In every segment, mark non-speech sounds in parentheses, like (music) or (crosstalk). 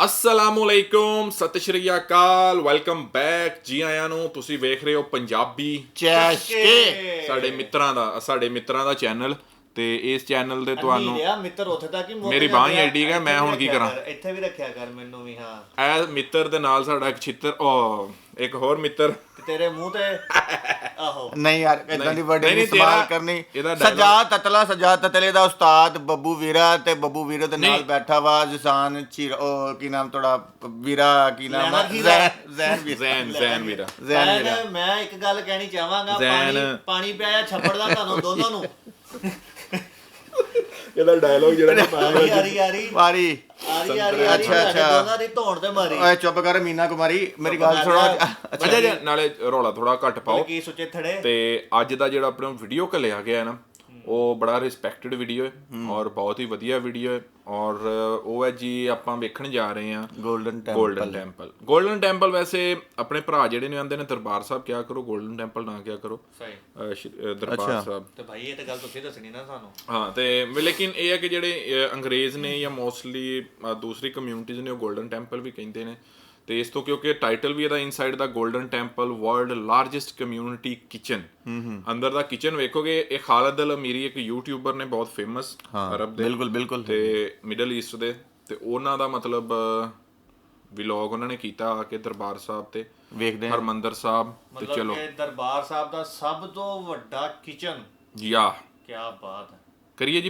ਅਸਲਾਮੁਅਲੈਕੁਮ ਸਤਿ ਸ਼੍ਰੀ ਅਕਾਲ welcome back ਜੀ ਆਇਆਂ ਨੂੰ ਤੁਸੀਂ ਵੇਖ ਰਹੇ ਹੋ ਪੰਜਾਬੀ ਚੈਸ਼ਕੇ। ਸਾਡੇ ਮਿੱਤਰਾਂ ਦਾ ਸਾਡੇ ਮਿੱਤਰਾਂ ਦਾ ਚੈਨਲ ਤੇ ਇਸ ਚੈਨਲ ਦੇ ਤੁਹਾਨੂੰ ਰਿਹਾ ਮਿੱਤਰ ਉੱਥੇ ਤੱਕ ਹੀ ਮੇਰੀ ਬਾਂਹ ਹੀ ਐਡੀ ਹੈ, ਮੈਂ ਹੁਣ ਕੀ? ਕਰ, ਇੱਥੇ ਵੀ ਰੱਖਿਆ ਕਰ ਮੈਨੂੰ ਵੀ ਹਾਂ। ਇਹ ਮਿੱਤਰ ਦੇ ਨਾਲ ਸਾਡਾ ਇੱਕ ਛਿੱਤਰ ਉਹ ਇੱਕ ਹੋਰ ਮਿੱਤਰ। ਤੇ ਤੇਰੇ ਮੂੰਹ ਤੇ ਆਹੋ। ਨਹੀਂ ਯਾਰ ਇਦਾਂ ਦੀ ਵੱਡੀ ਨਹੀਂ, ਸਵਾਲ ਕਰਨੀ। ਸਜਾ ਤਤਲਾ ਸਜਾ ਤਤਲੇ ਦਾ ਉਸਤਾਦ ਬੱਬੂ ਵੀਰਾ ਤੇ ਬੱਬੂ ਵੀਰੇ ਦੇ ਨਾਲ। ਬੈਠਾ ਵਾ ਜਸਾਨ ਚੀਰ ਉਹ ਕੀ ਨਾਮ ਤੁਹਾਡਾ? ਵੀਰਾ ਕੀ ਨਾਮ? ਜ਼ੈਨ ਜ਼ੈਨ ਵੀਰਾ। ਜ਼ੈਨ ਜ਼ੈਨ ਵੀਰਾ। ਜ਼ੈਨ ਮੈਂ ਵੀਰਾ। ਨਾ- ਮੈਂ ਇੱਕ ਗੱਲ ਕਹਿਣੀ ਚਾਹਾਂਗਾ। ਪਾਣੀ ਪਾਣੀ ਪਿਆਇਆ ਛੱਪੜ ਦਾ ਤੁਹਾਨੂੰ ਦੋਨਾਂ ਨੂੰ। ਇਹਦਾ ਡਾਇਲੋਗ ਜਿਹੜਾ ਆਰੀ ਆਰੀ ਆਰੀ ਵਾਰੀ ਆਰੀ ਆਰੀ ਅੱਛਾ, ਅੱਛਾ। ਦੋਨਾਂ ਦੀ ਧੌਣ ਤੇ ਮਾਰੀ। ਓਏ ਚੁੱਪ ਕਰ ਮੀਨਾ ਕੁਮਾਰੀ ਮੇਰੀ ਗੱਲ ਸੁਣੋ। ਅੱਛਾ ਨਾਲੇ ਰੌਲਾ ਥੋੜਾ ਘੱਟ ਪਾਓ। ਕੀ ਸੁੱਚੇ ਥੜੇ। ਤੇ ਅੱਜ ਦਾ ਜਿਹੜਾ ਆਪਣਾ ਵੀਡੀਓ ਘੱਲਿਆ ਗਿਆ ਨਾ ਉਹ ਬੜਾ ਰਿਸਪੈਕਟਡ ਵੀਡੀਓ ਹੈ ਔਰ ਬਹੁਤ ਹੀ ਵਧੀਆ ਵੀਡੀਓ ਹੈ ਔਰ ਉਹ ਹੈ ਜੀ ਆਪਾਂ ਵੇਖਣ ਜਾ ਰਹੇ ਹਾਂ golden golden temple golden temple ਵੈਸੇ ਆਪਣੇ ਭਰਾ ਜਿਹੜੇ ਨੇ ਆਂਦੇ ਨੇ ਦਰਬਾਰ ਸਾਹਿਬ ਕਿਆ ਕਰੋ ਗੋਲਡਨ ਟੈਂਪਲ ਨਾ ਕਿਆ ਕਰੋ। ਸਹੀ। ਦਰਬਾਰ ਅੱਛਾ। ਸਾਹਿਬ। ਤੇ ਭਾਈ ਇਹ ਤਾਂ ਗੱਲ ਤੁਸੀਂ ਦੱਸਣੀ ਨਾ ਸਾਨੂੰ। ਹਾਂ ਤੇ ਲੇਕਿਨ ਇਹ ਹੈ ਕਿ ਜਿਹੜੇ ਅੰਗਰੇਜ਼ ਨੇ ਜਾਂ ਮੋਸਟਲੀ ਦੂਸਰੀ ਕਮਿਊਨਿਟੀਜ਼ ਨੇ ਉਹ ਗੋਲਡਨ ਟੈਂਪਲ ਵੀ ਕਹਿੰਦੇ ਨੇ। ਤੇ ਇਸ ਤੋਂ ਕਿਉਂਕਿ ਟਾਈਟਲ ਵੀ ਇਹਦਾ ਇਨਸਾਈਡ ਦਾ golden temple world largest community kitchen ਅੰਦਰ ਦਾ ਕਿਚਨ ਵੇਖੋਗੇ ਇਹ ਖਾਲਦ ਅਲ ਅਮੀਰੀ ਇੱਕ ਯੂਟਿਊਬਰ ਨੇ ਬਹੁਤ ਫੇਮਸ ਅਰਬ ਦੇ। ਬਿਲਕੁਲ ਬਿਲਕੁਲ। ਤੇ ਮਿਡਲ ਈਸਟ ਦੇ। ਤੇ ਉਹਨਾਂ ਦਾ ਮਤਲਬ ਵਲੌਗ ਉਹਨਾਂ ਨੇ ਕੀਤਾ ਆ ਕੇ ਦਰਬਾਰ ਸਾਹਿਬ ਤੇ। ਵੇਖਦੇ ਹਾਂ ਹਰਮੰਦਰ ਸਾਹਿਬ ਤੇ ਮਤਲਬ ਚਲੋ। ਕਿ ਦਰਬਾਰ ਸਾਹਿਬ ਦਾ ਸਭ ਤੋਂ ਵੱਡਾ ਕਿਚਨ ਯਾ। ਕੀ ਬਾਤ ਹੈ। करिए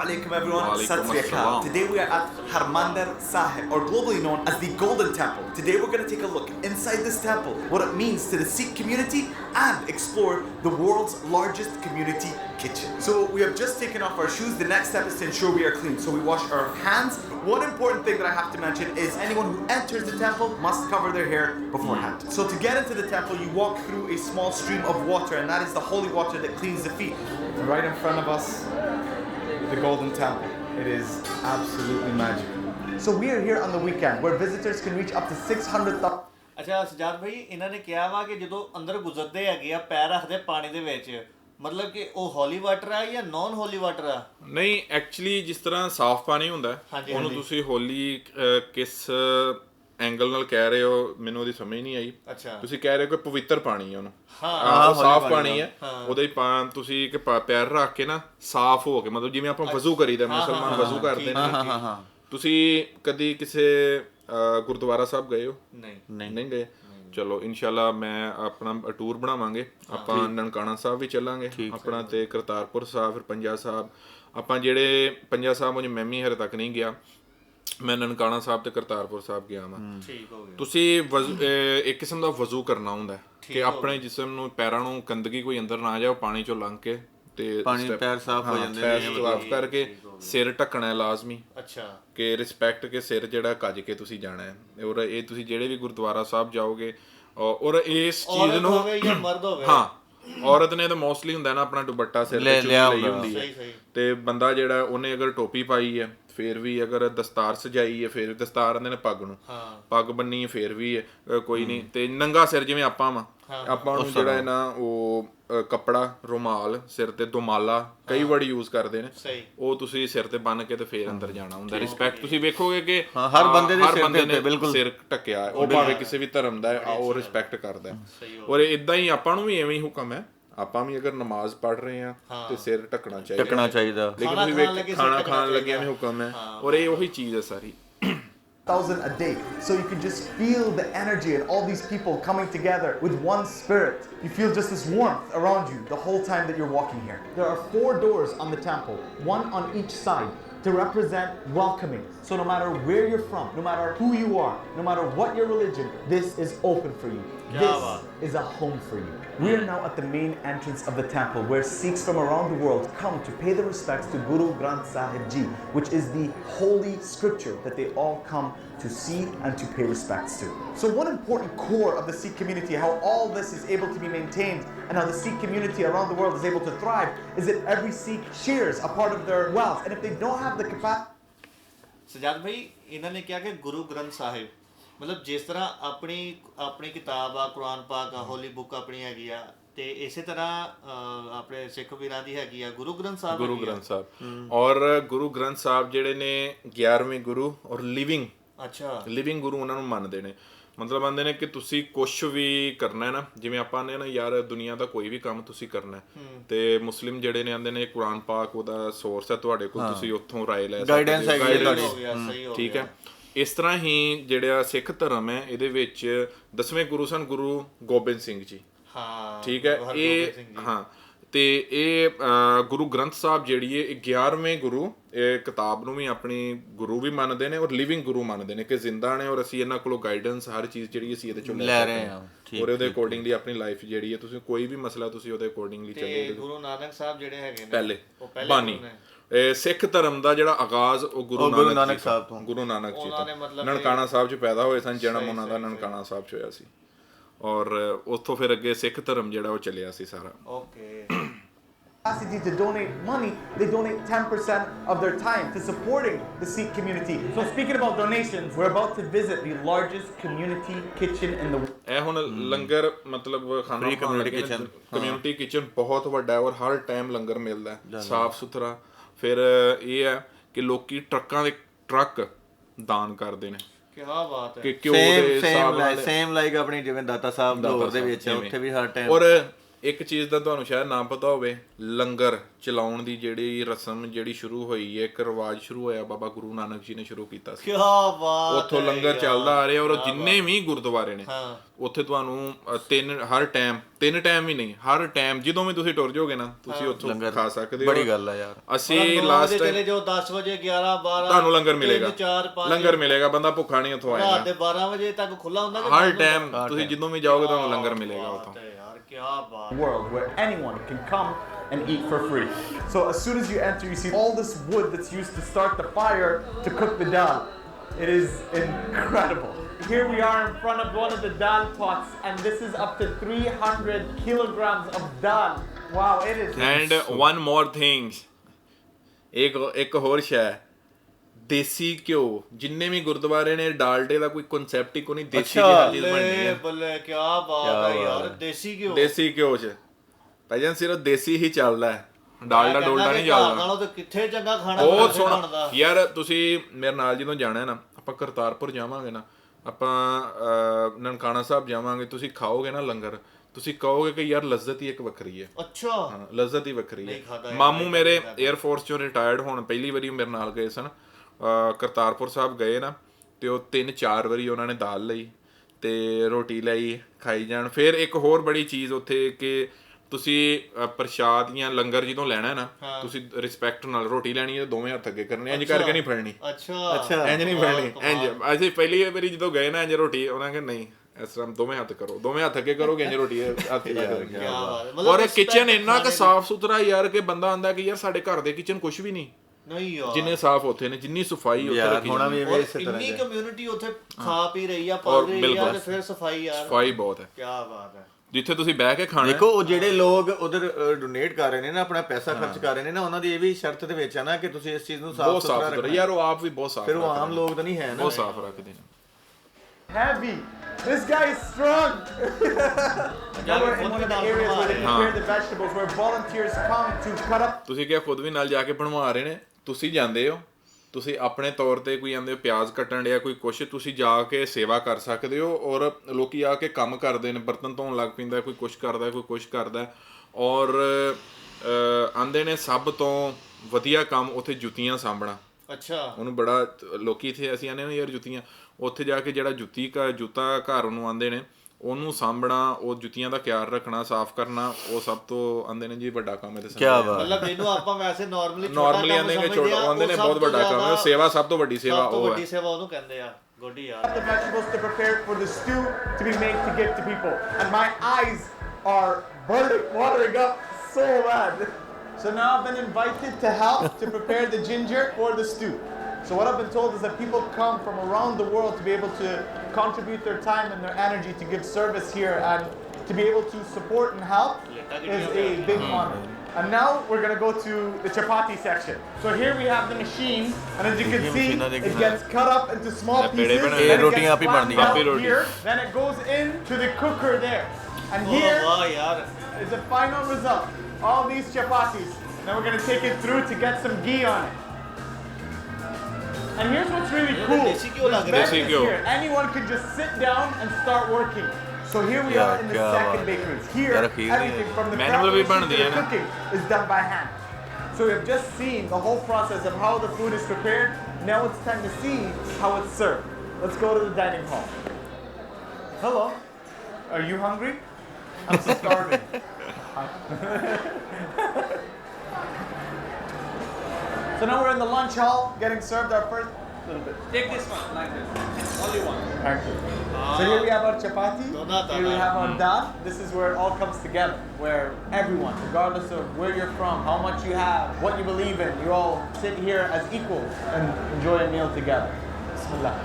alaikum everyone. Satriyakal. Today we are at Harmander Sahib, or globally known as the Golden Temple. Today we're going to take a look inside this temple, what it means to the Sikh community and explore the world's largest community kitchen. So we have just taken off our shoes. The next step is to ensure we are clean. So we wash our hands. One important thing that I have to mention is anyone who enters the temple must cover their hair beforehand. So to get into the temple, you walk through a small stream of water, and that is the holy water that cleans the feet. Right in front of us, the Golden Temple. It is absolutely magical. So we are here on the weekend where visitors can reach up to 600,000. ਅੱਛਾ ਸਜਾਦ ਭਾਈ ਇਹਨਾਂ ਨੇ ਕਿਹਾ ਵਾ ਕਿ ਜਦੋਂ ਅੰਦਰ ਗੁਜ਼ਰਦੇ ਹੈਗੇ ਆ ਪੈਰ ਰੱਖਦੇ ਪਾਣੀ ਦੇ ਵਿੱਚ ਮਤਲਬ ਕਿ ਉਹ ਹੌਲੀ ਵਾਟਰ ਆ ਜਾਂ ਨਾਨ ਹੌਲੀ ਵਾਟਰ ਆ? ਨਹੀਂ ਐਕਚੁਅਲੀ ਜਿਸ ਤਰ੍ਹਾਂ ਸਾਫ਼ ਪਾਣੀ ਹੁੰਦਾ ਹੈ, ਹਾਂਜੀ, ਉਹਨੂੰ ਹਾਂਜੀ। ਤੁਸੀਂ ਹੋਲੀ ਅਹ, ਕਿਸ ਐਂਗਲ ਨਾਲ ਕਹਿ ਰਹੇ ਹੋ ਮੈਨੂੰ ਉਹਦੀ ਸਮਝ ਨਹੀਂ ਆਈ। ਅੱਛਾ। ਤੁਸੀਂ ਕਹਿ ਰਹੇ ਹੋ ਕਿ ਪਵਿੱਤਰ ਪਾਣੀ ਹੈ ਉਹਨੂੰ। ਹਾਂ, ਉਹ ਸਾਫ਼ ਪਾਣੀ ਹੈ। ਉਹਦੇ ਹੀ ਪਾ ਤੁਸੀਂ ਇੱਕ ਪਾ- ਪੈਰ ਰੱਖ ਕੇ ਨਾ ਸਾਫ਼ ਹੋ ਕੇ ਮਤਲਬ ਜਿਵੇਂ ਆਪਾਂ ਵਜ਼ੂ ਕਰੀਦਾ ਮੁਸਲਮਾਨ ਵਜ਼ੂ ਕਰਦੇ ਨੇ। ਹਾਂ ਹਾਂ ਹਾਂ। ਤੁਸੀਂ ਕਦੀ ਕਿਸੇ ਗੁਰਦੁਆਰਾ ਸਾਹਿਬ ਗਏ ਹੋ? ਨਹੀਂ। ਨਹੀਂ। ਗਏ? ਚਲੋ ਇਨਸ਼ਾਅੱਲਾ ਮੈਂ ਆਪਣਾ ਟੂਰ ਬਣਾਵਾਂਗੇ। ਆਪਾਂ ਨਨਕਾਣਾ ਸਾਹਿਬ ਵੀ ਚੱਲਾਂਗੇ। ਆਪਣਾ ਤੇ ਕਰਤਾਰਪੁਰ ਸਾਹਿਬ ਫਿਰ ਪੰਜਾ ਸਾਹਿਬ। ਆਪਾਂ ਜਿਹੜੇ ਪੰਜਾ ਸਾਹਿਬ ਮੁਝੇ ਮੈਂ ਵੀ ਹਰੇ ਤੱਕ ਨਹੀਂ ਗਿਆ। ਮੈਂ ਨਨਕਾਣਾ ਸਾਹਿਬ ਤੇ ਕਰਤਾਰਪੁਰ ਸਾਹਿਬ ਗਿਆ ਵਾਂ। ਠੀਕ ਹੋ ਗਿਆ। ਤੁਸੀਂ ਇੱਕ ਕਿਸਮ ਦਾ ਵਜ਼ੂ ਕਰਨਾ ਹੁੰਦਾ ਹੈ ਕਿ ਆਪਣੇ ਜਿਸਮ ਨੂੰ ਪੈਰਾਂ ਨੂੰ ਗੰਦਗੀ ਕੋਈ ਅੰਦਰ ਨਾ ਜਾਏ ਉਹ ਪਾਣੀ ਚੋਂ ਲੰਘ ਕੇ ਤੇ ਪਾਣੀ ਪੈਰ ਸਾਫ਼ ਹੋ ਜਾਂਦੇ ਪੈਰ ਨੇ, ਸਾਫ਼ ਕਰਕੇ ਸਿਰ ਢੱਕਣਾ ਹੈ ਲਾਜ਼ਮੀ। ਅੱਛਾ। ਕਿ ਰਿਸਪੈਕਟ ਕੇ ਸਿਰ ਜਿਹੜਾ ਕੱਜ ਕੇ ਤੁਸੀਂ ਜਾਣਾ ਹੈ। ਔਰ ਇਹ ਤੁਸੀਂ ਜਿਹੜੇ ਵੀ ਗੁਰਦੁਆਰਾ ਸਾਹਿਬ ਜਾਓਗੇ ਔਰ ਇਸ ਚੀਜ਼ ਔਰਤ ਨੂੰ ਹੋਵੇ ਜਾਂ ਮਰਦ ਹੋਵੇ। ਹਾਂ ਔਰਤ ਨੇ ਤਾਂ ਮੋਸਟਲੀ ਹੁੰਦਾ ਨਾ ਆਪਣਾ ਦੁਪੱਟਾ ਸਿਰ ਤੇ ਚੁੰਨੀ ਲਈ। ਹੁੰਦੀ। ਹੈ। ਤੇ ਬੰਦਾ ਜਿਹੜਾ ਉਹਨੇ ਅਗਰ ਟੋਪੀ ਪਾਈ ਹੈ ਫੇਰ ਵੀ ਅਗਰ ਦਸਤਾਰ ਸਜਾਈ ਹੈ ਫੇਰ ਦਸਤਾਰ ਆਂਦੇ ਨੇ ਪੱਗ ਨੂੰ। ਹਾਂ। ਪੱਗ ਬੰਨੀ ਹੈ ਫੇਰ ਵੀ ਕੋਈ ਨਹੀਂ। ਤੇ ਨੰਗਾ ਸਿਰ ਜਿਵੇਂ ਆਪਾਂ ਵਾ ਆਪਾਂ ਨੂੰ ਜਿਹੜਾ ਹੈ ਨਾ ਉਹ ਕੱਪੜਾ ਰੁਮਾਲ ਸਿਰ ਤੇ ਦੁਮਾਲਾ ਕਈ ਵਰਡ ਯੂਜ਼ ਕਰਦੇ ਨੇ। ਉਹ ਤੁਸੀਂ ਸਿਰ ਤੇ ਬੰਨ ਕੇ ਤੇ ਫੇਰ ਅੰਦਰ ਜਾਣਾ ਹੁੰਦਾ। ਰਿਸਪੈਕਟ ਤੁਸੀਂ ਵੇਖੋਗੇ ਕਿ ਹਰ ਬੰਦੇ ਦੇ ਸਿਰ ਬਿਲਕੁਲ। ਸਿਰ ਟੱਕਿਆ ਹੈ। ਉਹ ਭਾਵੇਂ ਕਿਸੇ ਵੀ ਧਰਮ ਦਾ ਹੈ ਆ, ਉਹ ਰਿਸਪੈਕਟ ਕਰਦਾ ਹੈ। ਔਰ ਇਦਾਂ ਹੀ ਆਪਾਂ ਨੂੰ ਵੀ ਐਵੇਂ ਹੀ ਹੁਕਮ ਹੈ। ਆਪਾਂ ਵੀ ਅਗਰ ਨਮਾਜ਼ ਪੜ੍ਹ ਰਹੇ ਆ ਤੇ ਸਿਰ ਢੱਕਣਾ ਚਾਹੀਦਾ। ਟੱਕਣਾ ਚਾਹੀਦਾ। ਲੇਕਿਨ ਖਾਣਾ ਤੁਸੀਂ ਖਾਣ ਲੱਗਿਆ ਵੀ। ਹੁਕਮ ਹੈ। ਔਰ ਇਹ ਉਹੀ ਚੀਜ਼ ਹੈ ਸਾਰੀ। Thousand a day. So you can just feel the energy and all these people coming together with one spirit. You feel just this warmth around you the whole time that you're walking here. There are four doors on the temple, one on each side. To represent welcoming. So, no matter where you're from, no matter who you are, no matter what your religion, this is open for you. This is a home for you. We are now at the main entrance of the temple where Sikhs from around the world come to pay their respects to Guru Granth Sahib Ji, which is the holy scripture that they all come to see and to pay respects to. So, one important core of the Sikh community, how all this is able to be maintained and how the Sikh community around the world is able to thrive, is that every Sikh shares a part of their wealth. And if they don't have the capacity. Sajad bhai, ina ne kya ke Guru Granth Sahib. ਮਤਲਬ ਜਿਸ ਤਰ੍ਹਾਂ ਆਪਣੀ ਆਪਣੀ ਕਿਤਾਬ ਆ ਕੁਰਾਨ ਪਾਕ ਆ holy book ਆਪਣੀ ਹੈਗੀ ਆ ਤੇ ਇਸੇ ਤਰ੍ਹਾਂ ਆਪਣੇ ਸਿੱਖ ਵੀਰਾਂ ਦੀ ਹੈਗੀ ਆ ਗੁਰੂ ਗ੍ਰੰਥ ਸਾਹਿਬ ਗੁਰੂ। ਗ੍ਰੰਥ ਸਾਹਿਬ। ਔਰ ਗੁਰੂ ਗ੍ਰੰਥ ਸਾਹਿਬ ਜਿਹੜੇ ਨੇ 11ਵੇਂ ਗੁਰੂ ਔਰ ਲਿਵਿੰਗ ਅੱਛਾ। ਲਿਵਿੰਗ ਗੁਰੂ ਉਹਨਾਂ ਨੂੰ ਮੰਨਦੇ ਨੇ। ਮਤਲਬ ਆਂਦੇ ਨੇ ਕਿ ਤੁਸੀਂ ਕੁਝ ਵੀ ਕਰਨਾ ਹੈ ਨਾ ਜਿਵੇਂ ਆਪਾਂ ਨੇ ਨਾ ਯਾਰ ਦੁਨੀਆ ਦਾ ਕੋਈ ਵੀ ਕੰਮ ਤੁਸੀਂ ਕਰਨਾ ਹੈ ਤੇ ਮੁਸਲਿਮ ਜਿਹੜੇ ਨੇ ਆਂਦੇ ਨੇ ਕੁਰਾਨ ਪਾਕ ਉਹਦਾ ਸੋਰਸ ਹੈ ਤੁਹਾਡੇ ਕੋਲ ਤੁਸੀਂ ਉੱਥੋਂ ਰਾਏ ਲੈ ਸਕਦੇ ਹੋ। ਹੈਗੀ ਹੈ ਤੁਹਾਡੀ। ਠੀਕ ਹੈ। ਇਸ ਤਰ੍ਹਾਂ ਹੀ ਜਿਹੜਾ ਸਿੱਖ ਧਰਮ ਹੈ ਇਹਦੇ ਵਿੱਚ ਦਸਵੇਂ ਗੁਰੂ ਸਨ ਗੁਰੂ ਗੋਬਿੰਦ ਸਿੰਘ ਜੀ। ਹਾਂ ਠੀਕ ਹੈ? ਇਹ। ਹਾਂ ਤੇ ਇਹ ਗੁਰੂ ਗ੍ਰੰਥ ਸਾਹਿਬ ਜਿਹੜੀ ਹੈ ਇਹ 11ਵੇਂ ਗੁਰੂ ਇਹ ਕਿਤਾਬ ਨੂੰ ਵੀ ਆਪਣੀ ਗੁਰੂ ਵੀ ਮੰਨਦੇ ਨੇ ਔਰ ਲਿਵਿੰਗ ਗੁਰੂ ਮੰਨਦੇ ਨੇ ਕਿ ਜ਼ਿੰਦਾ ਨੇ ਔਰ ਅਸੀਂ ਇਹਨਾਂ ਕੋਲੋਂ ਗਾਈਡੈਂਸ ਹਰ ਚੀਜ਼ ਜਿਹੜੀ ਅਸੀਂ ਇਹਦੇ ਚੋਂ ਲੈ ਰਹੇ ਹਾਂ, ਔਰ ਉਹਦੇ ਅਕੋਰਡਿੰਗਲੀ ਆਪਣੀ ਲਾਈਫ ਜਿਹੜੀ ਹੈ ਤੁਸੀਂ ਕੋਈ ਵੀ ਮਸਲਾ ਤੁਸੀਂ ਉਹਦੇ ਅਕੋਰਡਿੰਗਲੀ ਤੇ ਚੱਲੋਗੇ ਗੁਰੂ ਨਾਨਕ ਸਾਹਿਬ ਜਿਹੜੇ ਹੈਗੇ ਨੇ ਪਹਿਲੇ ਉਹ ਪਹਿਲੇ ਬਾਣੀ ਸਿੱਖ ਧਰਮ ਦਾ ਜਿਹੜਾ ਆਗਾਜ਼ ਉਹ ਗੁਰੂ ਨਾਨਕ ਸਾਹਿਬ ਤੋਂ। ਗੁਰੂ ਨਾਨਕ ਜੀ ਤੋਂ ਮਤਲਬ ਨਨਕਾਣਾ ਸਾਹਿਬ 'ਚ ਪੈਦਾ ਹੋਏ ਸਨ ਜਨਮ ਉਹਨਾਂ ਦਾ ਨਨਕਾਣਾ ਸਾਹਿਬ 'ਚ ਹੋਇਆ ਸੀ ਔਰ ਉੱਥੋਂ ਫਿਰ ਅੱਗੇ ਸਿੱਖ ਧਰਮ ਜਿਹੜਾ ਉਹ ਚੱਲਿਆ ਸੀ ਸਾਰਾ okay capacity to donate money, they donate 10% of their time to supporting the Sikh community. So speaking about donations, we're about to visit the largest community kitchen in the world. ਇਹ ਹੁਣ ਲੰਗਰ ਮਤਲਬ ਖਾਣਾ community kitchen, ਕਮਿਊਨਿਟੀ ਕਿਚਨ ਬਹੁਤ ਵੱਡਾ ਹੈ ਔਰ ਹਰ time ਲੰਗਰ ਮਿਲਦਾ ਹੈ ਸਾਫ਼ ਸੁਥਰਾ ਫਿਰ ਇਹ ਹੈ ਕਿ ਲੋਕੀ ਟਰੱਕਾਂ ਦੇ ਟਰੱਕ ਦਾਨ ਕਰਦੇ ਨੇ ਕੀ ਬਾਤ ਹੈ ਕਿ ਦੇ ਸੇਮ ਹਿਸਾਬ ਸੇਮ ਨਾਲ ਲਾਈਕ ਸੇਮ ਲਾਈਕ ਆਪਣੀ ਜਿਵੇਂ ਦਾਤਾ ਸਾਹਿਬ ਦੌਰ ਦੇ ਵਿੱਚ। ਉੱਥੇ ਵੀ ਹਰ ਟਾਈਮ ਔਰ ਇੱਕ ਚੀਜ਼ ਦਾ ਤੁਹਾਨੂੰ ਸ਼ਾਇਦ ਨਾ ਪਤਾ ਹੋਵੇ ਲੰਗਰ ਚਲਾਉਣ ਦੀ ਜਿਹੜੀ ਰਸਮ ਜਿਹੜੀ ਸ਼ੁਰੂ ਹੋਈ ਹੈ ਇੱਕ ਰਿਵਾਜ ਸ਼ੁਰੂ ਹੋਇਆ ਬਾਬਾ ਗੁਰੂ ਨਾਨਕ ਜੀ ਨੇ ਸ਼ੁਰੂ ਕੀਤਾ ਸੀ। ਕੀ ਬਾਤ ਉੱਥੋਂ ਲੰਗਰ। ਚੱਲਦਾ ਆ ਰਿਹਾ ਔਰ ਜਿੰਨੇ ਵੀ ਗੁਰਦੁਆਰੇ ਨੇ ਹਾਂ। ਉੱਥੇ ਤੁਹਾਨੂੰ ਤਿੰਨ ਹਰ ਟਾਈਮ ਤਿੰਨ ਟਾਈਮ ਹੀ ਨਹੀਂ ਹਰ ਟਾਈਮ ਜਦੋਂ ਵੀ ਤੁਸੀਂ ਟੁਰ ਜਾਓਗੇ ਨਾ ਤੁਸੀਂ ਉੱਥੋਂ ਖਾ ਸਕਦੇ ਹੋ। ਬੜੀ ਗੱਲ ਆ ਯਾਰ। ਅਸੀਂ ਲਾਸਟ ਚਲੇ ਟਾਈਮ ਜੋ 10 ਵਜੇ 11 12 ਤੁਹਾਨੂੰ ਲੰਗਰ ਮਿਲੇਗਾ। 4 5 ਲੰਗਰ ਮਿਲੇਗਾ ਬੰਦਾ ਭੁੱਖਾ ਨਹੀਂ ਉੱਥੋਂ ਰਾਤ ਆਏਗਾ ਦੇ 12 ਵਜੇ ਤੱਕ ਖੁੱਲਾ ਹੁੰਦਾ ਹਰ ਟਾਈਮ ਤੁਸੀਂ ਜਦੋਂ ਵੀ ਜਾਓਗੇ ਤੁਹਾਨੂੰ ਲੰਗਰ ਮਿਲੇਗਾ ਉੱਥੋਂ। world where anyone can come and eat for free. So as soon as you enter, you see all this wood that's used to start the fire to cook the dal. It is incredible. Here we are in front of one of the dal pots, and this is up to 300 kilograms of dal. Wow, it is. And one more thing. एक एक ਦੇਸੀ ਘਿਓ ਜਿੰਨੇ ਵੀ ਗੁਰਦੁਆਰੇ ਨੇ ਡਾਲਡੇ ਦਾ ਕੋਈ concept ਹੀ ਕੋਈ ਨਹੀਂ ਦੇਸੀ। ਦੀ ਚੀਜ਼ ਬਣਨੀ ਬੱਲੇ ਹੈ। ਬੱਲੇ ਕੀ ਬਾਤ ਹੈ ਯਾਰ ਦੇਸੀ ਘਿਓ। ਦੇਸੀ ਘਿਓ ਚ। ਭਾਈਜਾਨ ਸਿਰਫ ਦੇਸੀ ਹੀ ਚੱਲਦਾ ਹੈ। ਡਾਲਡਾ ਡੋਲਡਾ ਨਹੀਂ ਚੱਲਦਾ। ਨਾਲੋਂ ਤੇ ਕਿੱਥੇ ਚੰਗਾ ਖਾਣਾ ਬਹੁਤ ਸੋਹਣਾ। ਯਾਰ ਤੁਸੀਂ ਮੇਰੇ ਨਾਲ ਜਦੋਂ ਜਾਣਾ ਨਾ ਆਪਾਂ ਕਰਤਾਰਪੁਰ ਜਾਵਾਂਗੇ ਨਾ ਆਪਾਂ ਨਨਕਾਣਾ ਸਾਹਿਬ ਜਾਵਾਂਗੇ ਤੁਸੀਂ ਖਾਓਗੇ ਨਾ ਲੰਗਰ ਤੁਸੀਂ ਕਹੋਗੇ ਕਿ ਯਾਰ ਲਜ਼ਤ ਹੀ ਇੱਕ ਵੱਖਰੀ ਹੈ। ਅੱਛਾ। ਹਾਂ ਲਜ਼ਤ ਹੀ ਵੱਖਰੀ ਹੈ। ਮਾਮੂ ਮੇਰੇ। 에ਅਰ ਫੋਰਸ ਚੋਂ ਰਿਟਾਇਰਡ ਹੋਣ ਪਹਿਲੀ ਵਾਰੀ ਮੇਰੇ ਨਾਲ ਗਏ ਸਨ। ਕਰਤਾਰਪੁਰ ਸਾਹਿਬ ਗਏ ਨਾ ਤੇ ਉਹ ਤਿੰਨ ਚਾਰ ਵਾਰੀ ਉਹਨਾਂ ਨੇ ਦਾਲ ਲਈ ਤੇ ਰੋਟੀ ਲਈ ਖਾਈ ਜਾਣ। ਫਿਰ ਇੱਕ ਹੋਰ ਬੜੀ ਚੀਜ਼ ਉੱਥੇ ਕਿ ਤੁਸੀਂ ਪ੍ਰਸ਼ਾਦ ਜਾਂ ਲੰਗਰ ਜਦੋਂ ਲੈਣਾ ਨਾ ਤੁਸੀਂ ਰਿਸਪੈਕਟ ਨਾਲ ਰੋਟੀ ਲੈਣੀ ਹੈ ਦੋਵੇਂ ਹੱਥ ਅੱਗੇ ਕਰਨੇ ਇੰਜ ਕਰਕੇ ਨਹੀਂ ਫੜਨੀ। ਅੱਛਾ। ਅੱਛਾ। ਇੰਜ ਨਹੀਂ ਫੜਨੀ। ਇੰਜ ਅਸੀਂ ਪਹਿਲੀ ਵਾਰੀ ਜਦੋਂ ਗਏ ਨਾ ਇੰਜ ਰੋਟੀ ਉਹਨਾਂ ਕਹਿੰਦੇ ਨਹੀਂ ਇਸ ਤਰ੍ਹਾਂ ਦੋਵੇਂ ਹੱਥ ਕਰੋ ਦੋਵੇਂ ਹੱਥ ਅੱਗੇ ਕਰੋਗੇ ਇੰਜ ਰੋਟੀ ਹੱਥ ਕੀ ਬਾਤ ਕਰੋਗੇ ਹੈ ਮਤਲਬ ਔਰ ਕਿਚਨ ਇੰਨਾ ਕੁ ਸਾਫ਼ ਸੁਥਰਾ ਯਾਰ ਕਿ ਬੰਦਾ ਆਂਦਾ ਕਿ ਯਾਰ ਸਾਡੇ ਘਰ ਦੇ ਕਿਚਨ ਕੁਝ ਵੀ ਨਹੀਂ। ਨਹੀਂ ਯਾਰ। ਜਿੰਨੇ ਸਾਫ਼ ਉੱਥੇ ਨੇ ਜਿੰਨੀ ਸਫ਼ਾਈ ਉੱਥੇ ਯਾਰ ਰੱਖੀ ਹੋਣਾ ਵੀ ਇਸੇ ਤਰ੍ਹਾਂ ਇੰਨੀ ਕਮਿਊਨਿਟੀ ਉੱਥੇ ਖਾ ਪੀ ਰਹੀ ਆ ਪੜ ਰਹੀ ਆ। ਤੇ ਫਿਰ ਸਫ਼ਾਈ ਯਾਰ। ਸਫ਼ਾਈ ਬਹੁਤ ਹੈ। ਕੀ ਬਾਤ ਹੈ। ਜਿੱਥੇ ਤੁਸੀਂ ਬਹਿ ਕੇ ਖਾਣਾ ਦੇਖੋ ਉਹ ਜਿਹੜੇ ਲੋਕ ਉਧਰ ਡੋਨੇਟ ਕਰ ਰਹੇ ਨੇ ਨਾ ਆਪਣਾ ਪੈਸਾ ਖਰਚ ਕਰ ਰਹੇ ਨੇ ਨਾ ਉਹਨਾਂ ਦੀ ਇਹ ਵੀ ਸ਼ਰਤ ਦੇ ਵਿੱਚ ਆ ਨਾ ਕਿ ਤੁਸੀਂ ਇਸ ਚੀਜ਼ ਨੂੰ ਸਾਫ਼ ਬਹੁਤ ਸਾਫ਼ ਸੁਥਰਾ ਰੱਖਣਾ ਯਾਰ ਉਹ ਆਪ ਵੀ ਬਹੁਤ ਸਾਫ਼ ਫਿਰ ਉਹ ਆਮ ਲੋਕ ਤਾਂ ਨਹੀਂ ਹੈ ਨਾ। ਬਹੁਤ ਸਾਫ਼ ਰੱਖਦੇ ਨੇ। Heavy. This guy is strong. now we're in one of the areas where they prepare the vegetables, where volunteers come to cut up ਤੁਸੀਂ ਕਿਹਾ ਖੁਦ ਵੀ ਨਾਲ ਜਾ ਕੇ ਬਣਵਾ ਰਹੇ ਨੇ। ਤੁਸੀਂ ਜਾਂਦੇ ਹੋ ਤੁਸੀਂ ਆਪਣੇ ਤੌਰ ਤੇ ਕੋਈ ਆਂਦੇ ਹੋ ਪਿਆਜ਼ ਕੱਟਣ ਡਿਆ ਕੋਈ ਕੁਛ ਤੁਸੀਂ ਜਾ ਕੇ ਸੇਵਾ ਕਰ ਸਕਦੇ ਹੋ ਔਰ ਲੋਕੀ ਆ ਕੇ ਕੰਮ ਕਰਦੇ ਨੇ ਬਰਤਨ ਧੋਣ ਲੱਗ ਪੈਂਦਾ ਕੋਈ ਕੁਛ ਕਰਦਾ ਕੋਈ ਕੁਛ ਕਰਦਾ ਔਰ ਆਂਦੇ ਨੇ ਸਭ ਤੋਂ ਵਧੀਆ ਕੰਮ ਉੱਥੇ ਜੁੱਤੀਆਂ ਸਾਂਭਣਾ। ਅੱਛਾ। ਉਹਨੂੰ ਬੜਾ ਲੋਕੀ ਇੱਥੇ ਅਸੀਂ ਆਨੇ ਨਾ ਯਾਰ ਜੁੱਤੀਆਂ ਉੱਥੇ ਜਾ ਕੇ ਜਿਹੜਾ ਜੁੱਤੀ ਕਾ ਜੁੱਤਾ ਘਰ ਉਹਨੂੰ ਆਂਦੇ ਨੇ ਉਹਨੂੰ ਸਾਂਭਣਾ ਉਹ ਜੁੱਤੀਆਂ ਦਾ ਖਿਆਲ ਰੱਖਣਾ ਸਾਫ਼ ਕਰਨਾ ਉਹ ਸਭ ਤੋਂ ਆਂਦੇ ਨੇ ਜੀ ਵੱਡਾ ਕੰਮ ਹੈ ਤੇ ਬਾਤ ਮਤਲਬ ਇਹਨੂੰ ਆਪਾਂ ਵੈਸੇ ਨਾਰਮਲੀ ਨਾਰਮਲੀ ਆਂਦੇ ਨੇ ਛੋਟਾ ਆਂਦੇ ਨੇ ਬਹੁਤ ਵੱਡਾ ਕੰਮ ਹੈ ਸੇਵਾ ਸਭ ਤੋਂ ਵੱਡੀ ਸੇਵਾ ਸਭ ਤੋਂ ਉਹ ਵੱਡੀ ਹੈ ਸੇਵਾ ਉਹਨੂੰ ਕਹਿੰਦੇ ਆ ਗੋਡੀ ਯਾਰ the vegetables to prepare for the stew to be made to give to people. And my eyes are burning, watering up so bad. So now I've been invited to help to prepare the ginger for the stew. So what I've been told is that people come from around the world to be able to contribute their time and their energy to give service here and to be able to support and help is a big mm-hmm. honor. And now we're gonna go to the chapati section. So here we have the machine, and as you can see, it gets cut up into small pieces. Then it gets flattened out here, then it goes into the cooker there. And oh, here is the final result. All these chapatis. Now we're gonna take it through to get some ghee on it. And here's what's really cool. desi ghee lag There's raha hai. Desi benches ghee. here. Anyone can just sit down and start working. So here we are in the second bakery. Here, Yar, kheer nahi everything from the preparation to the cooking is done by hand. So we have just seen the whole process of how the food is prepared. Now it's time to see how it's served. Let's go to the dining hall. Hello. Are you hungry? I'm starving. (laughs) (laughs) so now we're in the lunch hall getting served our first little bit. Take this one, like this. Only one. Thank you. Ah. So here we have our chapati. Donata Here we have our mm. dal. This is where it all comes together, where everyone, regardless of where you're from, how much you have, what you believe in, you all sit here as equals and enjoy a meal together. Bismillah.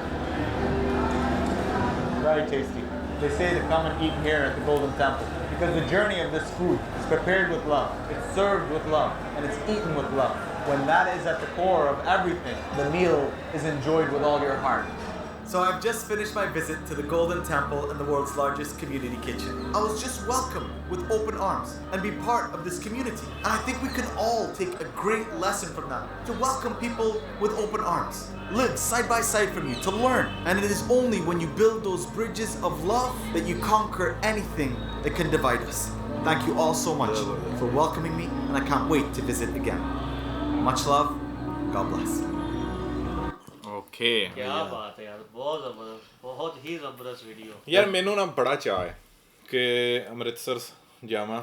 Very tasty. They say to come and eat here at the Golden Temple because the journey of this food is prepared with love, it's served with love, and it's eaten with love. When that is at the core of everything, the meal is enjoyed with all your heart. So I've just finished my visit to the Golden Temple and the world's largest community kitchen. I was just welcomed with open arms and be part of this community. And I think we can all take a great lesson from that to welcome people with open arms. Live side by side from you to learn. And it is only when you build those bridges of love that you conquer anything that can divide us. Thank you all so much for welcoming me, and I can't wait to visit again. Much love. God bless. Okay ਕੀ ਬਾਤ ਹੈ ਯਾਰ ਬਹੁਤ ਜ਼ਬਰਦਸਤ ਬਹੁਤ ਹੀ ਜ਼ਬਰਦਸਤ video ਯਾਰ ਮੈਨੂੰ ਨਾ ਬੜਾ ਚਾਹ ਹੈ ਕਿ ਅੰਮ੍ਰਿਤਸਰ ਜਾਵਾਂ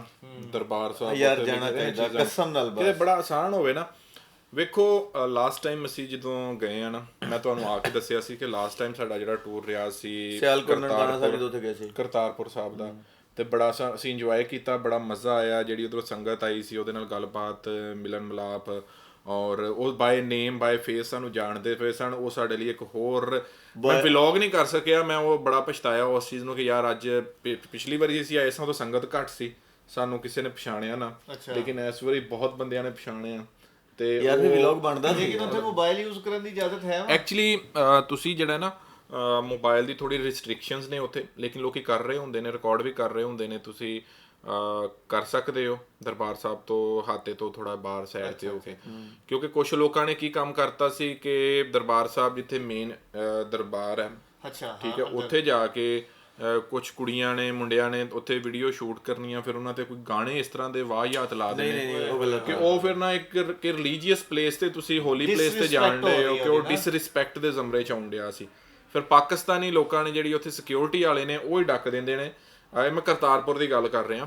ਦਰਬਾਰ ਸਾਹਿਬ ਯਾਰ ਜਾਣਾ ਚਾਹੀਦਾ, ਕਸਮ ਨਾਲ ਬਸ। ਕਿਤੇ ਬੜਾ ਆਸਾਨ ਹੋਵੇ ਨਾ। ਵੇਖੋ ਲਾਸਟ ਟਾਈਮ ਅਸੀਂ ਜਦੋਂ ਗਏ ਆ ਨਾ ਮੈਂ ਤੁਹਾਨੂੰ ਆ ਕੇ ਦੱਸਿਆ ਸੀ ਕਿ ਲਾਸਟ ਟਾਈਮ ਸਾਡਾ ਜਿਹੜਾ ਟੂਰ ਰਿਹਾ ਸੀ ਕਰਤਾਰਪੁਰ- ਜਦੋਂ ਉੱਥੇ ਗਏ ਸੀ। ਕਰਤਾਰਪੁਰ ਸਾਹਿਬ ਦਾ। ਤੇ ਬੜਾ ਸਾ- ਅਸੀਂ ਇੰਜੋਏ ਕੀਤਾ ਬੜਾ ਮਜ਼ਾ ਆਇਆ। ਜਿਹੜੀ ਉਧਰੋਂ ਸੰਗਤ ਆਈ ਸੀ ਉਹਦੇ ਨਾਲ ਗੱਲਬਾਤ ਮਿਲਨ ਮਿਲਾਪ ਔਰ ਉਹ ਬਾਏ ਨੇਮ ਬਾਏ ਫੇਸ ਸਾਨੂੰ ਜਾਣਦੇ ਪਏ ਸਨ। ਉਹ ਸਾਡੇ ਲਈ ਇੱਕ ਹੋਰ ਮੈਂ ਵਲੌਗ ਨਹੀਂ ਕਰ ਸਕਿਆ। ਮੈਂ ਉਹ ਬੜਾ ਪਛਤਾਇਆ ਉਸ ਚੀਜ਼ ਨੂੰ ਕਿ ਯਾਰ ਅੱਜ ਪਿਛਲੀ ਵਾਰੀ ਅਸੀਂ ਆਏ ਸਾਂ ਉਦੋਂ ਸੰਗਤ ਘੱਟ ਸੀ। ਸਾਨੂੰ ਕਿਸੇ ਨੇ ਪਛਾਣਿਆ ਨਾ। ਲੇਕਿਨ ਇਸ ਵਾਰੀ ਬਹੁਤ ਬੰਦਿਆਂ ਨੇ ਪਛਾਣਿਆ। ਤੇ ਯਾਰ ਵੀ ਵਲੌਗ ਬਣਦਾ ਸੀ। ਲੇਕਿਨ ਉੱਥੇ ਮੋਬਾਈਲ ਯੂਜ਼ ਕਰਨ ਦੀ ਇਜਾਜ਼ਤ ਹੈ? ਐਕਚੁਅਲੀ ਤੁਸੀਂ ਜਿਹੜਾ ਨਾ ਮੋਬਾਈਲ ਦੀ ਥੋੜੀ ਰੈਸਟ੍ਰਿਕਸ਼ਨਸ ਨੇ ਉੱਥੇ। ਲੇਕਿਨ ਲੋਕੀ ਕਰ ਰਹੇ ਹੁੰਦੇ ਨੇ ਰਿਕਾਰਡ ਵੀ ਕਰ ਰਹੇ ਹੁੰਦੇ ਨੇ। ਤੁਸੀਂ ਕਰ ਸਕਦੇ ਹੋ ਦਰਬਾਰ ਸਾਹਿਬ ਤੋਂ ਹਾਤੇ ਤੋਂ ਥੋੜਾ ਬਾਹਰ ਸਾਈਡ ਤੇ ਹੋ। ਕੇ ਕਿਉਂਕਿ ਕੁਝ ਲੋਕਾਂ ਨੇ ਕੀ ਕੰਮ ਕਰਤਾ ਸੀ ਕਿ ਦਰਬਾਰ ਸਾਹਿਬ ਜਿੱਥੇ ਮੇਨ ਦਰਬਾਰ ਹੈ ਅੱਛਾ ਠੀਕ ਹੈ ਉੱਥੇ ਜਾ ਕੇ ਕੁਝ ਕੁੜੀਆਂ ਨੇ ਮੁੰਡਿਆਂ ਨੇ ਉੱਥੇ ਵੀਡੀਓ ਸ਼ੂਟ ਕਰਨੀਆਂ ਫਿਰ ਉਹਨਾਂ ਤੇ ਕੋਈ ਗਾਣੇ ਇਸ ਤਰ੍ਹਾਂ ਦੇ ਵਾਹਿਯਾਤ ਲਾ ਦੇਣੇ। ਨਹੀਂ, ਉਹ ਗਲਤ ਕਿ ਉਹ ਫਿਰ ਨਾ ਇੱਕ ਕਿ ਰਿਲੀਜੀਅਸ ਪਲੇਸ ਤੇ ਤੁਸੀਂ ਹੋਲੀ ਪਲੇਸ ਤੇ Disrespect ਜਾਣ ਹੋ ਦੇ ਹੋ ਰਹੀ ਕਿ ਉਹ। ਡਿਸਰਿਸਪੈਕਟ ਦੇ ਜ਼ਮਰੇ ਚ ਆਉਣ ਡਿਆ ਸੀ। ਫਿਰ ਪਾਕਿਸਤਾਨੀ ਲੋਕਾਂ ਨੇ ਜਿਹੜੀ ਉੱਥੇ ਸਿਕਿਉਰਿਟੀ ਵਾਲੇ ਨੇ ਉਹ ਹੀ ਡੱਕ ਦਿੰਦੇ ਨੇ। ਆਏ ਮੈਂ ਕਰਤਾਰਪੁਰ ਦੀ ਗੱਲ ਕਰ ਰਿਹਾ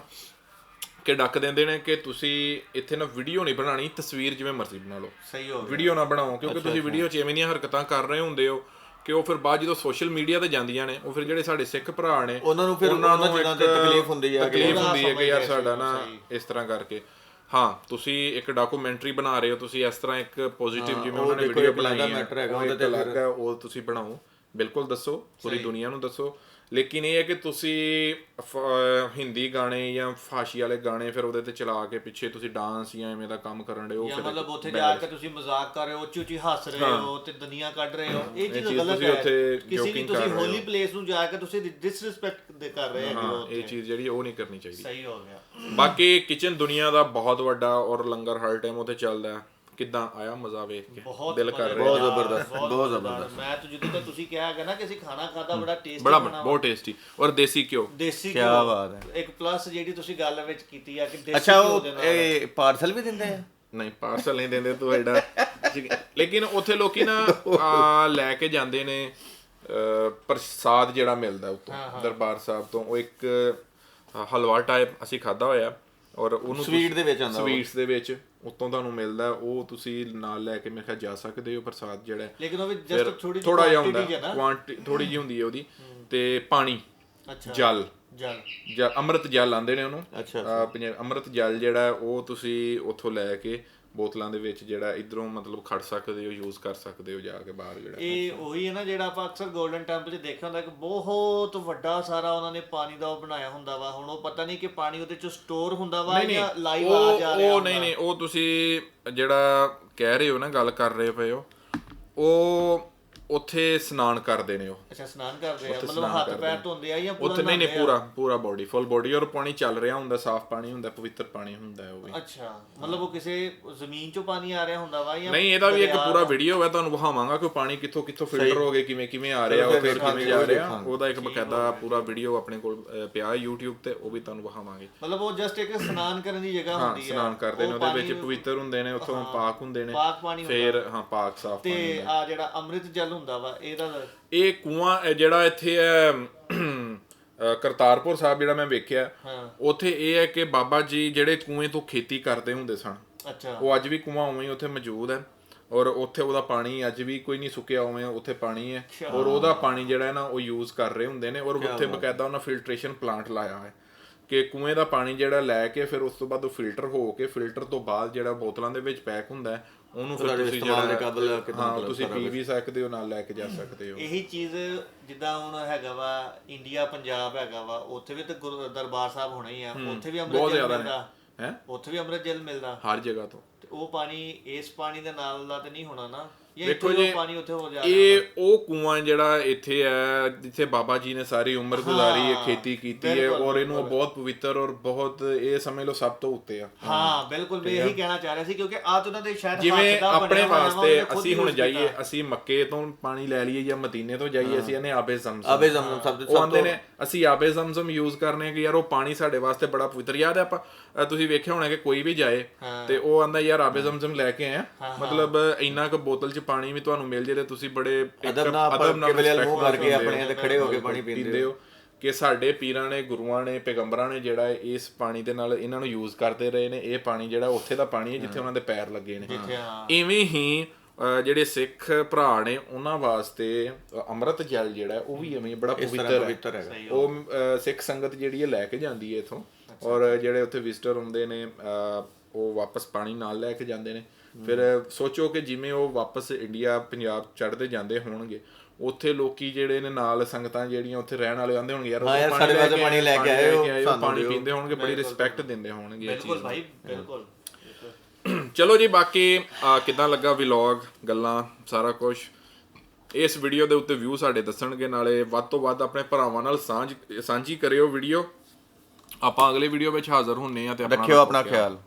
ਕਿ ਡੱਕ ਦਿੰਦੇ ਨੇ ਕਿ ਤੁਸੀਂ ਇੱਥੇ ਨਾ ਵੀਡੀਓ ਨਹੀਂ ਬਣਾਣੀ ਤਸਵੀਰ ਜਿਵੇਂ ਮਰਜ਼ੀ ਬਣਾ ਲਓ। ਸਹੀ ਹੋ ਗਿਆ। ਵੀਡੀਓ ਨਾ ਬਣਾਓ ਕਿਉਂਕਿ ਤੁਸੀਂ ਵੀਡੀਓ 'ਚ ਐਵੇਂ ਦੀਆਂ ਹਰਕਤਾਂ ਕਰ ਰਹੇ ਹੁੰਦੇ ਹੋ ਕਿ ਉਹ ਫਿਰ ਬਾਅਦ ਜਦੋਂ ਸੋਸ਼ਲ ਮੀਡੀਆ ਤੇ ਜਾਂਦੀਆਂ ਨੇ ਉਹ ਫਿਰ ਜਿਹੜੇ ਸਾਡੇ ਸਿੱਖ ਭਰਾ ਨੇ ਉਹਨਾਂ ਨੂੰ ਫਿਰ ਉਹਨਾਂ ਚੀਜ਼ਾਂ ਤੇ ਇੱਕ ਤਕਲੀਫ ਹੁੰਦੀ ਕਿ ਤਕਲੀਫ ਹੁੰਦੀ ਹੈ ਕਿ ਯਾਰ ਸਾਡਾ ਨਾ। ਇਸ ਤਰ੍ਹਾਂ ਕਰਕੇ। ਹਾਂ ਤੁਸੀਂ ਇੱਕ ਡਾਕੂਮੈਂਟਰੀ ਬਣਾ ਰਹੇ ਹੋ ਤੁਸੀਂ ਇਸ ਤਰ੍ਹਾਂ ਇੱਕ ਪੋਜ਼ਿਟਿਵ ਜਿਵੇਂ ਉਹ ਉਹਨਾਂ ਨੇ ਵੀਡੀਓ ਬਣਾਈ ਹੈ। ਹੈਗਾ, ਉਹਦੇ ਤੇ ਹੈ ਉਹ ਤੁਸੀਂ ਬਣਾਓ। ਬਿਲਕੁਲ ਦੱਸੋ ਪੂਰੀ ਦੁਨੀਆ ਨੂੰ ਦੱਸੋ। ਲੇਕਿਨ ਇਹ ਹੈ ਕਿ ਤੁਸੀਂ ਹਿੰਦੀ ਗਾਣੇ ਜਾਂ ਫਾਸ਼ੀ ਵਾਲੇ ਗਾਣੇ ਫਿਰ ਉਹਦੇ ਤੇ ਚਲਾ ਕੇ ਪਿੱਛੇ ਤੁਸੀਂ ਡਾਂਸ ਜਾਂ ਐਵੇਂ ਦਾ ਕੰਮ ਕਰਨ ਉਹ ਜਾਂ ਫਿਰ ਮਤਲਬ ਉੱਥੇ ਜਾ ਕੇ ਤੁਸੀਂ ਮਜ਼ਾਕ ਕਰ ਰਹੇ ਹੋ ਉੱਚੀ ਉੱਚੀ ਹੱਸ ਰਹੇ ਹੋ। ਤੇ ਦੁਨੀਆ ਕੱਢ ਰਹੇ ਹੋ ਇਹ ਚੀਜ਼ ਗਲਤ ਹੈ। ਕਿਸੇ joking ਤੁਸੀਂ ਰਹੇ ਹੋਲੀ ਹੋ। ਪਲੇਸ ਨੂੰ ਜਾ ਕੇ ਤੁਸੀਂ ਡਿਸਰਿਸਪੈਕਟ ਦੇ ਕਰ ਰਹੇ ਹੋ ਹਾਂ। ਇਹ ਚੀਜ਼ ਜਿਹੜੀ ਉਹ ਨਹੀਂ ਕਰਨੀ ਚਾਹੀਦੀ। ਸਹੀ ਹੋ ਗਿਆ। ਬਾਕੀ ਕਿਚਨ ਦੁਨੀਆ ਦਾ ਬਹੁਤ ਵੱਡਾ ਔਰ ਲੰਗਰ ਹਰ ਟਾਈਮ ਉੱਥੇ ਚੱਲਦਾ ਹੈ। ਕਿਦਾਂ ਆਇਆ ਮਜ਼ਾ ਵੇਖ ਕੇ? ਬਹੁਤ ਦਿਲ ਕਰ ਰਿਹਾ। ਬਹੁਤ ਜ਼ਬਰਦਸਤ, ਬਹੁਤ। ਜ਼ਬਰਦਸਤ। ਮੈਂ ਤਾਂ ਜਦੋਂ ਤੱਕ ਤੁਸੀਂ ਕਿਹਾ ਹੈਗਾ ਨਾ ਕਿ ਅਸੀਂ ਖਾਣਾ ਖਾਦਾ ਬੜਾ ਟੇਸਟੀ ਬੜਾ ਬਹੁਤ ਟੇਸਟੀ ਔਰ ਦੇਸੀ ਘਿਓ। ਦੇਸੀ ਘਿਓ। ਬਾਤ ਹੈ। ਇੱਕ ਪਲੱਸ ਜਿਹੜੀ ਤੁਸੀਂ ਗੱਲ ਵਿੱਚ ਕੀਤੀ ਆ ਕਿ ਦੇਸੀ ਅੱਛਾ ਘਿਓ ਉਹ ਦੇ ਨਾਲ ਇਹ ਪਾਰਸਲ ਵੀ ਦਿੰਦੇ ਆ? ਨਹੀਂ ਪਾਰਸਲ ਨਹੀਂ ਦਿੰਦੇ ਤੂੰ ਐਡਾ। ਲੇਕਿਨ ਉੱਥੇ ਲੋਕੀ ਨਾ (laughs) ਆ, ਲੈ ਕੇ ਜਾਂਦੇ ਨੇ ਪ੍ਰਸਾਦ ਜਿਹੜਾ ਮਿਲਦਾ ਉੱਥੋਂ ਦਰਬਾਰ ਸਾਹਿਬ ਤੋਂ। ਉਹ ਇੱਕ ਹਲਵਾ ਟਾਈਪ ਅਸੀਂ ਖਾਦਾ ਹੋਇਆ। ਔਰ ਉਹਨੂੰ Sweet ਦੇ ਵਿੱਚ ਆਉਂਦਾ। ਸਵੀਟਸ ਦੇ ਵਿੱਚ ਉੱਤੋਂ ਤੁਹਾਨੂੰ ਮਿਲਦਾ ਉਹ ਤੁਸੀਂ ਨਾਲ ਲੈ ਕੇ ਮੇਰੇ ਖਿਆਲ ਜਾ ਸਕਦੇ ਹੋ ਪ੍ਰਸਾਦ ਜਿਹੜਾ। ਲੇਕਿਨ ਉਹ ਵੀ ਜਸਟ ਥੋੜੀ ਥੋੜਾ ਜਿਹਾ ਹੁੰਦਾ ਕੁਆਂਟੀ ਥੋੜੀ ਜਿਹੀ ਹੁੰਦੀ ਹੈ ਉਹਦੀ। ਤੇ ਪਾਣੀ ਅੱਛਾ। ਜਲ। ਜਲ। ਜਾਂ ਅੰਮ੍ਰਿਤ ਜਲ ਆਂਦੇ ਨੇ ਉਹਨੂੰ। ਅੱਛਾ, ਅੰਮ੍ਰਿਤ ਜਲ ਜਿਹੜਾ ਉਹ ਤੁਸੀਂ ਉੱਥੋਂ ਲੈ ਕੇ ਬੋਤਲਾਂ ਦੇ ਵਿੱਚ ਜਿਹੜਾ ਇਧਰੋਂ ਮਤਲਬ ਖੜ ਸਕਦੇ ਹੋ ਯੂਜ਼ ਕਰ ਸਕਦੇ ਹੋ ਜਾ ਕੇ ਬਾਹਰ ਜਿਹੜਾ ਇਹ ਉਹੀ ਹੈ ਨਾ ਜਿਹੜਾ ਆਪਾਂ ਅਕਸਰ 골ਡਨ ਟੈਂਪਲ 'ਚ ਦੇਖਿਆ ਹੁੰਦਾ ਕਿ ਬਹੁਤ ਵੱਡਾ ਸਾਰਾ ਉਹਨਾਂ ਨੇ ਪਾਣੀ ਦਾ ਉਹ ਬਣਾਇਆ ਹੁੰਦਾ ਵਾ ਹੁਣ ਉਹ ਪਤਾ ਨਹੀਂ ਕਿ ਪਾਣੀ ਉਹਦੇ 'ਚ ਸਟੋਰ ਹੁੰਦਾ ਵਾ ਜਾਂ ਲਾਈਵ ਆ ਜਾ ਰਿਹਾ ਉਹ? ਨਹੀਂ ਨਹੀਂ ਉਹ ਤੁਸੀਂ ਜਿਹੜਾ ਕਹਿ ਰਹੇ ਹੋ ਨਾ ਗੱਲ ਕਰ ਰਹੇ ਪਏ ਹੋ ਉਹ ਉੱਥੇ ਇਸ਼ਨਾਨ ਕਰਦੇ ਨੇ ਉਹ ਅੱਛਾ ਇਸ਼ਨਾਨ ਕਰਦੇ ਆ ਮਤਲਬ ਹੱਥ ਪੈਰ। ਧੋਂਦੇ ਆ ਜਾਂ ਪੂਰਾ ਉੱਥੇ ਨਹੀਂ ਨਹੀਂ? ਪੂਰਾ ਪੂਰਾ ਬੋਡੀ ਫੁੱਲ ਬੋਡੀ ਔਰ ਪਾਣੀ ਚੱਲ ਰਿਹਾ ਹੁੰਦਾ ਸਾਫ਼ ਪਾਣੀ ਹੁੰਦਾ ਪਵਿੱਤਰ ਪਾਣੀ ਹੁੰਦਾ ਹੈ ਉਹ ਵੀ ਅੱਛਾ ਮਤਲਬ ਉਹ ਕਿਸੇ ਜ਼ਮੀਨ ਚੋਂ ਪਾਣੀ ਆ ਰਿਹਾ ਹੁੰਦਾ ਵਾ ਜਾਂ ਨਹੀਂ ਇਹਦਾ ਵੀ ਇੱਕ ਪੂਰਾ? ਵੀਡੀਓ ਹੈ ਤੁਹਾਨੂੰ ਵਿਖਾਵਾਂਗਾ ਕਿ ਪਾਣੀ ਕਿੱਥੋਂ ਕਿੱਥੋਂ ਫਿਲਟਰ ਹੋ ਕੇ ਕਿਵੇਂ ਕਿਵੇਂ ਆ ਰਿਹਾ ਉਹ ਫਿਰ ਕਿਵੇਂ ਜਾ ਰਿਹਾ। ਉਹਦਾ ਇੱਕ ਬਕਾਇਦਾ ਪੂਰਾ ਵੀਡੀਓ ਆਪਣੇ ਕੋਲ ਪਿਆ ਹੈ YouTube ਤੇ ਉਹ ਵੀ ਤੁਹਾਨੂੰ ਵਿਖਾਵਾਂਗੇ ਮਤਲਬ ਉਹ ਜਸਟ ਇੱਕ ਇਸ਼ਨਾਨ ਕਰਨ ਦੀ ਜਗ੍ਹਾ ਹਾਂ ਹੁੰਦੀ ਆ ਇਸ਼ਨਾਨ ਕਰਦੇ ਨੇ ਉਹ ਉਹਦੇ ਵਿੱਚ ਪਵਿੱਤਰ ਹੁੰਦੇ ਨੇ ਉੱਥੋਂ ਪਾਕ ਹੁੰਦੇ ਨੇ ਪਾਕ ਪਾਣੀ। ਫਿਰ ਹਾਂ ਪਾਕ ਸਾਫ਼ ਤੇ ਪਾਣੀ ਆ ਜਿਹੜਾ ਅੰਮ੍ਰਿਤ ਜਲ ਹੁੰਦਾ ਵਾ ਇਹਦਾ ਇਹ ਕੂਆ ਜਿਹੜਾ ਇੱਥੇ ਹੈ ਕਰਤਾਰਪੁਰ ਸਾਹਿਬ ਜਿਹੜਾ ਮੈਂ ਵੇਖਿਆ ਹਾਂ। ਉੱਥੇ ਇਹ ਹੈ ਕਿ ਬਾਬਾ ਜੀ ਜਿਹੜੇ ਕੂਏ ਤੋਂ ਖੇਤੀ ਕਰਦੇ ਹੁੰਦੇ ਸਨ ਅੱਛਾ। ਉਹ ਅੱਜ ਵੀ ਕੂਆ ਉਵੇਂ ਹੀ ਉੱਥੇ ਮੌਜੂਦ ਹੈ ਔਰ ਉੱਥੇ ਉਹਦਾ ਪਾਣੀ ਅੱਜ ਵੀ ਕੋਈ ਨਹੀਂ ਸੁੱਕਿਆ ਉਵੇਂ ਉੱਥੇ ਪਾਣੀ ਹੈ ਔਰ ਉਹਦਾ ਪਾਣੀ ਜਿਹੜਾ ਹੈ ਨਾ ਉਹ ਯੂਜ਼ ਕਰ ਰਹੇ ਹੁੰਦੇ ਨੇ ਔਰ ਉੱਥੇ ਬਕਾਇਦਾ ਉਹਨਾਂ ਫਿਲਟਰੇਸ਼ਨ ਪਲਾਂਟ ਲਾਇਆ ਹੈ ਕਿ ਕੂਏ ਦਾ ਪਾਣੀ ਜਿਹੜਾ ਲੈ ਕੇ ਫਿਰ ਉਸ ਤੋਂ ਬਾਅਦ ਉਹ ਫਿਲਟਰ ਹੋ ਕੇ ਫਿਲਟਰ ਤੋਂ ਬਾਅਦ ਜਿਹੜਾ ਬੋਤਲਾਂ ਦੇ ਵਿੱਚ ਪੈਕ ਹੁੰਦਾ ਹੈ ਉਹਨੂੰ ਫਿਰ ਤੁਸੀਂ ਇਸਤੇਮਾਲ ਦੇ ਕਾਬਲ ਕਿੱਦਾਂ ਹਾਂ ਮਤਲਬ ਤੁਸੀਂ ਪੀ ਵੀ ਸਕਦੇ ਹੋ ਨਾਲ ਲੈ ਕੇ ਜਾ ਸਕਦੇ ਹੋ। ਇਹੀ ਚੀਜ਼ ਜਿੱਦਾਂ ਹੁਣ ਹੈਗਾ ਵਾ ਇੰਡੀਆ ਪੰਜਾਬ ਹੈਗਾ ਵਾ ਉੱਥੇ ਵੀ ਤੇ ਗੁਰੂ ਦਰਬਾਰ ਸਾਹਿਬ ਹੋਣਾ ਹੀ ਆ। ਉੱਥੇ ਵੀ ਅੰਮ੍ਰਿਤ ਜਲ ਮਿਲਦਾ। ਹੈ? ਉੱਥੇ ਵੀ ਅੰਮ੍ਰਿਤ ਜਲ ਮਿਲਦਾ। ਹਰ ਜਗ੍ਹਾ ਤੋਂ। ਤੇ ਉਹ ਪਾਣੀ ਇਸ ਪਾਣੀ ਦੇ ਨਾਲ ਦਾ ਤੇ ਨਹੀਂ ਹੋਣਾ ਨਾ। ਇੱਥੋਂ ਜੀ ਪਾਣੀ ਉੱਥੇ ਹੋ ਜਾ ਇਹ ਉਹ ਕੂਆ ਜਿਹੜਾ ਇੱਥੇ ਹੈ ਜਿੱਥੇ ਬਾਬਾ ਜੀ ਨੇ ਸਾਰੀ ਉਮਰ ਗੁਜ਼ਾਰੀ ਹੈ ਖੇਤੀ ਕੀਤੀ ਹੈ ਔਰ ਇਹਨੂੰ ਬਹੁਤ ਪਵਿੱਤਰ ਔਰ ਬਹੁਤ ਇਹ ਸਮਝ ਲਓ ਸਭ ਤੋਂ ਉੱਤੇ ਆ। ਹਾਂ ਬਿਲਕੁਲ ਮੈਂ ਇਹੀ ਕਹਿਣਾ ਚਾਹ ਰਿਹਾ ਸੀ ਕਿਉਂਕਿ ਆ ਤਾਂ ਉਹਨਾਂ ਦੇ ਸ਼ਾਇਦ ਜਿਵੇਂ ਆਪਣੇ ਵਾਸਤੇ ਅਸੀਂ ਹੁਣ ਜਾਈਏ। ਅਸੀਂ ਮੱਕੇ ਤੋਂ ਪਾਣੀ ਲੈ ਲਈਏ ਜਾਂ ਮਦੀਨੇ ਤੋਂ ਜਾਈਏ ਅਸੀਂ ਇਹਨੇ ਆਬੇ ਜ਼ਮਜ਼ਮ ਆਬੇ ਜ਼ਮਜ਼ਮ ਸਭ ਤੋਂ ਅਸੀਂ ਆਬੇ ਜ਼ਮਜ਼ਮ ਯੂਜ਼ ਕਰਨੇ ਕਿ ਯਾਰ ਉਹ ਪਾਣੀ ਸਾਡੇ ਵਾਸਤੇ ਬੜਾ ਪਵਿੱਤਰ ਯਾਦ ਹੈ ਆਪਾਂ ਤੁਸੀਂ ਵੇਖਿਆ ਹੋਣਾ ਕਿ ਕੋਈ ਵੀ ਜਾਏ ਤੇ ਉਹ ਆਂਦਾ ਯਾਰ ਆਬੇ ਜ਼ਮਜ਼ਮ ਲੈ ਕੇ ਆਏ ਆ ਮਤਲਬ ਇੰਨਾ ਕੁ ਬੋਤਲ 'ਚ ਪਾਣੀ ਵੀ ਤੁਹਾਨੂੰ ਮਿਲ ਜੇ ਤੇ ਤੁਸੀਂ ਬੜੇ ਅਦਬ ਨਾਲ ਆਪਾਂ ਅਦਬ ਨਾਲ ਕਿਬਲੇ ਵੱਲ ਮੂੰਹ ਕਰਕੇ ਆਪਣੇ ਤੇ ਖੜੇ ਹੋ ਕੇ ਪਾਣੀ ਪੀਂਦੇ ਹੋ। ਕਿ ਸਾਡੇ ਪੀਰਾਂ ਨੇ ਗੁਰੂਆਂ ਨੇ ਪੈਗੰਬਰਾਂ ਨੇ ਜਿਹੜਾ ਇਸ ਪਾਣੀ ਦੇ ਨਾਲ ਇਹਨਾਂ ਨੂੰ ਯੂਜ਼ ਕਰਦੇ ਰਹੇ ਨੇ ਇਹ ਪਾਣੀ ਜਿਹੜਾ ਉੱਥੇ ਦਾ ਪਾਣੀ ਹੈ ਜਿੱਥੇ ਉਹਨਾਂ ਦੇ ਪੈਰ ਲੱਗੇ ਨੇ। ਇਵੇਂ ਹੀ ਜਿਹੜੇ ਸਿੱਖ ਭਰਾ ਨੇ ਉਹਨਾਂ ਵਾਸਤੇ ਅੰਮ੍ਰਿਤ ਜਲ ਜਿਹੜਾ ਉਹ ਵੀ ਐਵੇਂ ਬੜਾ ਪਵਿੱਤਰ ਪਵਿੱਤਰ ਹੈ। ਹੈਗਾ। ਉਹ ਸਿੱਖ ਸੰਗਤ ਜਿਹੜੀ ਹੈ ਲੈ ਕੇ ਜਾਂਦੀ ਹੈ ਇਥੋਂ। ਔਰ ਜਿਹੜੇ ਉੱਥੇ ਵਿਜ਼ਟਰ ਹੁੰਦੇ ਨੇ ਉਹ ਵਾਪਸ ਪਾਣੀ ਨਾਲ ਲੈ ਕੇ ਜਾਂਦੇ ਨੇ। ਫਿਰ ਸੋਚੋ ਕਿ ਜਿਵੇਂ ਉਹ ਵਾਪਸ ਇੰਡੀਆ ਪੰਜਾਬ ਚੜ੍ਹਦੇ ਜਾਂਦੇ ਹੋਣਗੇ ਉੱਥੇ ਲੋਕੀ ਜਿਹੜੇ ਨੇ ਨਾਲ ਸੰਗਤਾਂ ਜਿਹੜੀਆਂ ਉੱਥੇ ਰਹਿਣ ਵਾਲੇ ਆਂਦੇ ਹੋਣਗੇ ਯਾਰ ਉਹ ਪਾਣੀ ਲੈ ਕੇ ਆਏ ਪਾਣੀ। ਪੀਂਦੇ ਹੋਣਗੇ ਬੜੀ ਰਿਸਪੈਕਟ ਦਿੰਦੇ ਹੋਣਗੇ ਬਿਲਕੁਲ। ਭਾਈ ਬਿਲਕੁਲ। ਚਲੋ ਜੀ ਬਾਕੀ ਕਿੱਦਾਂ ਲੱਗਾ ਵਲੌਗ ਗੱਲਾਂ ਸਾਰਾ ਕੁਝ ਇਸ ਵੀਡੀਓ ਦੇ ਉੱਤੇ ਵਿਊ ਸਾਡੇ ਦੱਸਣਗੇ ਨਾਲੇ ਵੱਧ ਤੋਂ ਵੱਧ ਆਪਣੇ ਭਰਾਵਾਂ ਨਾਲ ਸਾਂਝ ਸਾਂਝੀ ਕਰਿਓ ਵੀਡੀਓ ਆਪਾਂ ਅਗਲੇ ਵੀਡੀਓ ਵਿੱਚ ਹਾਜ਼ਰ ਹੁੰਨੇ ਆ ਤੇ ਰੱਖਿਓ ਆਪਣਾ ਖਿਆਲ।